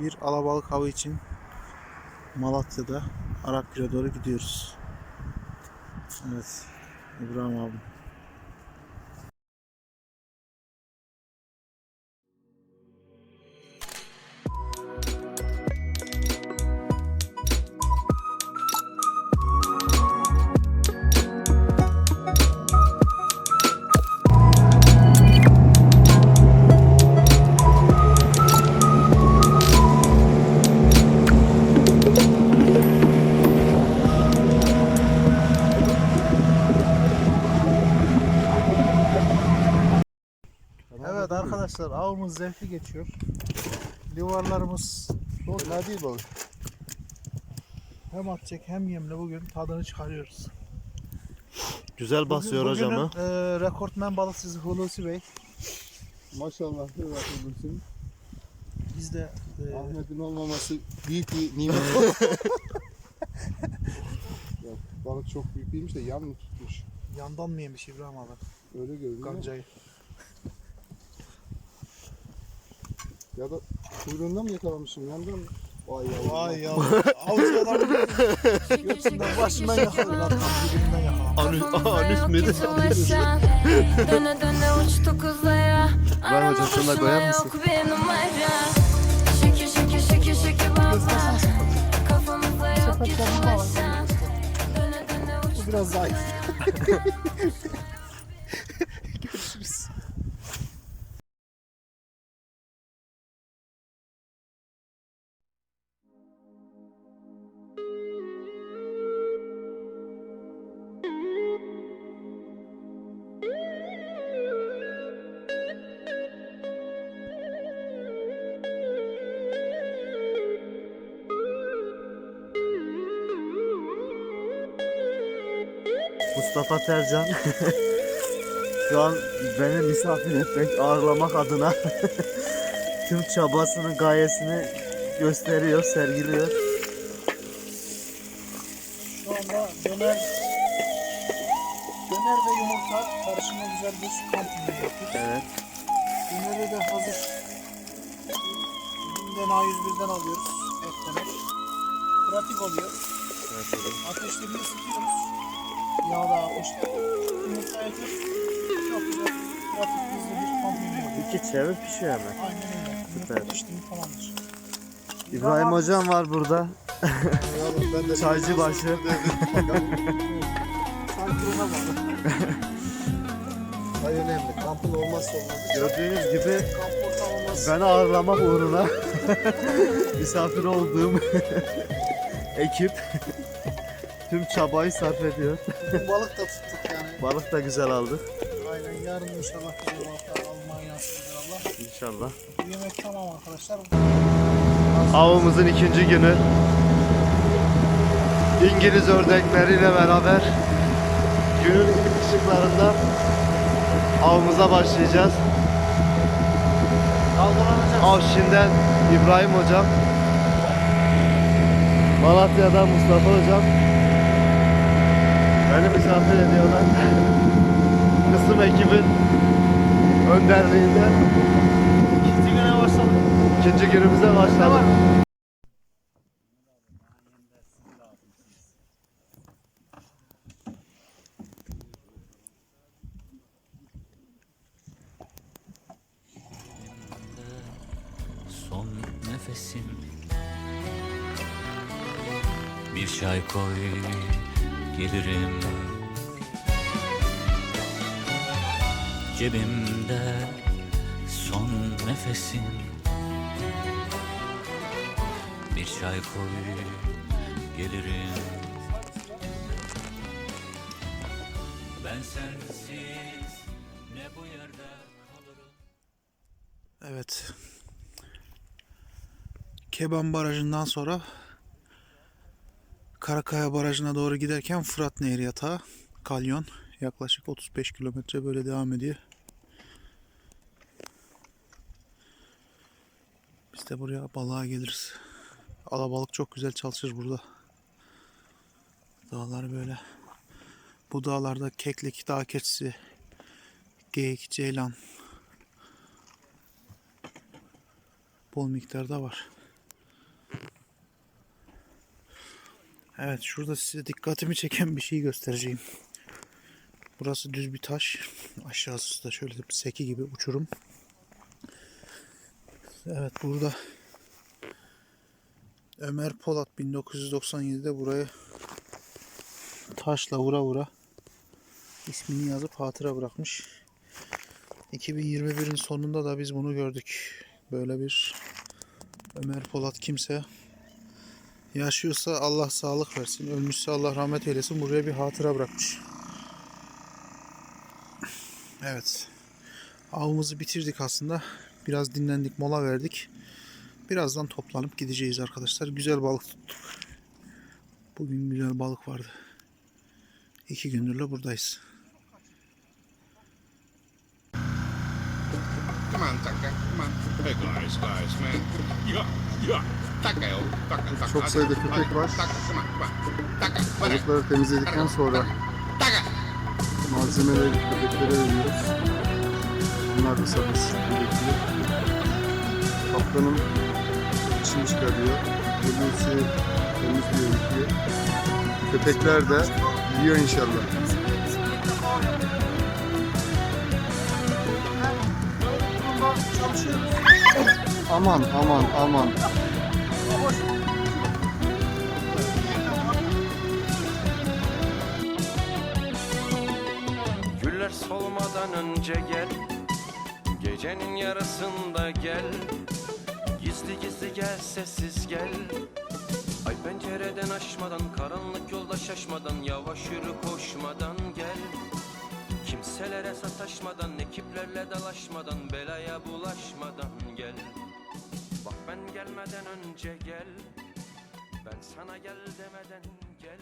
Bir alabalık avı için Malatya'da Arapgir'e doğru gidiyoruz. Evet. İbrahim abi. Evet arkadaşlar avımız zevkli geçiyor. Livarlarımız Fena değil balık. hem atacak hem yemli bugün tadını çıkarıyoruz. Güzel basıyor Bugün- hocam ha. bugünün, e, rekortmen balıkçısı Hulusi Bey. Maşallah ne. Biz de e, Ahmet'in olmaması büyük bir nimet. ya, balık çok büyük değilmiş de yan mı tutmuş? yandan mı yemiş İbrahim abi Öyle görünüyor. gancayı? Ya da kuyruğundan mı yakalamışım yandan mı? Vay ya. Vay ya. Avcı adam götünden başından yakaladı. Tam dibinden yakaladı. Anüs, anüs hiç ulaşan. Döne döne uçtuk uzaya Ben hocam şunu da koyar mısın? Şekil şekil şekil şekil baba Kafamıza yok hiç ulaşan. Döne döne uçtuk biraz zayıf. Mustafa Tercan. Şu an beni misafir etmek, ağırlamak adına tüm çabasını, gayesini gösteriyor, sergiliyor. Şu anda döner döner ve yumurta karışımı güzel bir kamp yemeği yapıyoruz. Evet. Döneri de hazır. Bim'den A101'den alıyoruz. Et döner. Pratik oluyor. Ateşlerini ısıtıyoruz. Yağda ateşte. Yumurta ekip çok güzel pratik hızlı bir kamp yemeği oluyor. İki çevir pişiyor hemen. Aynen öyle. Süper. Yumurta pişti mi tamamdır. İbrahim abi, hocam var burada. Ben de Çaycı başı. Bak. Çay önemli. Kampın olmazsa olmazı. Gördüğünüz gibi Kamp ortamımız. beni ağırlamak uğruna misafir olduğum ekip tüm çabayı sarf ediyor. Bugün balık da tuttuk yani. Balık da güzel aldık Aynen yarın inşallah almayı nasip eder Allah. inşallah. Bu yemek tamam arkadaşlar. Avımızın ikinci günü. İngiliz ördekleriyle beraber günün ilk ışıklarında avımıza başlayacağız. Av şimdiden İbrahim hocam. Malatya'dan Mustafa hocam. Beni misafir ediyorlar. Kısım ekibin önderliğinde. İkinci güne başladık. İkinci günümüze başladık. son nefesim Bir çay koy gelirim. Cebimde son nefesim. Bir çay koy gelirim. Ben sensiz ne bu yerde kalırım? Evet. Keban Barajı'ndan sonra Karakaya Barajı'na doğru giderken Fırat Nehri yatağı, kalyon yaklaşık 35 kilometre böyle devam ediyor. Biz de buraya balığa geliriz. Alabalık çok güzel çalışır burada. Dağlar böyle. Bu dağlarda keklik, dağ keçisi, geyik, ceylan, bol miktarda var. Evet şurada size dikkatimi çeken bir şey göstereceğim. Burası düz bir taş. Aşağısı da şöyle bir seki gibi uçurum. Evet burada Ömer Polat 1997'de buraya taşla vura vura ismini yazıp hatıra bırakmış. 2021'in sonunda da biz bunu gördük. Böyle bir Ömer Polat kimse yaşıyorsa Allah sağlık versin, ölmüşse Allah rahmet eylesin. Buraya bir hatıra bırakmış. Evet. Avımızı bitirdik aslında. Biraz dinlendik, mola verdik. Birazdan toplanıp gideceğiz arkadaşlar. Güzel balık tuttuk. Bugün güzel balık vardı. İki gündürle buradayız. Come on, Taka. Come on. Hey, guys, guys, man. Yeah, Çok sayıda köpek var. Balıkları temizledikten sonra malzemeleri köpeklere veriyoruz. Bunlar da sabırsız bekliyor. Kaptanım içini çıkarıyor. Hulusi temizliyor, yıkıyor. Köpekler de yiyor inşallah. Aman aman aman. Güller solmadan önce gel Gecenin yarısında gel. Gizli gizli gel sessiz gel. Ay pencereden aşmadan Karanlık yolda şaşmadan Yavaş yürü koşmadan gel. Kimselere sataşmadan Ekiplerle dalaşmadan Belaya bulaşmadan gel Bak ben gelmeden önce gel. Ben sana gel demeden gel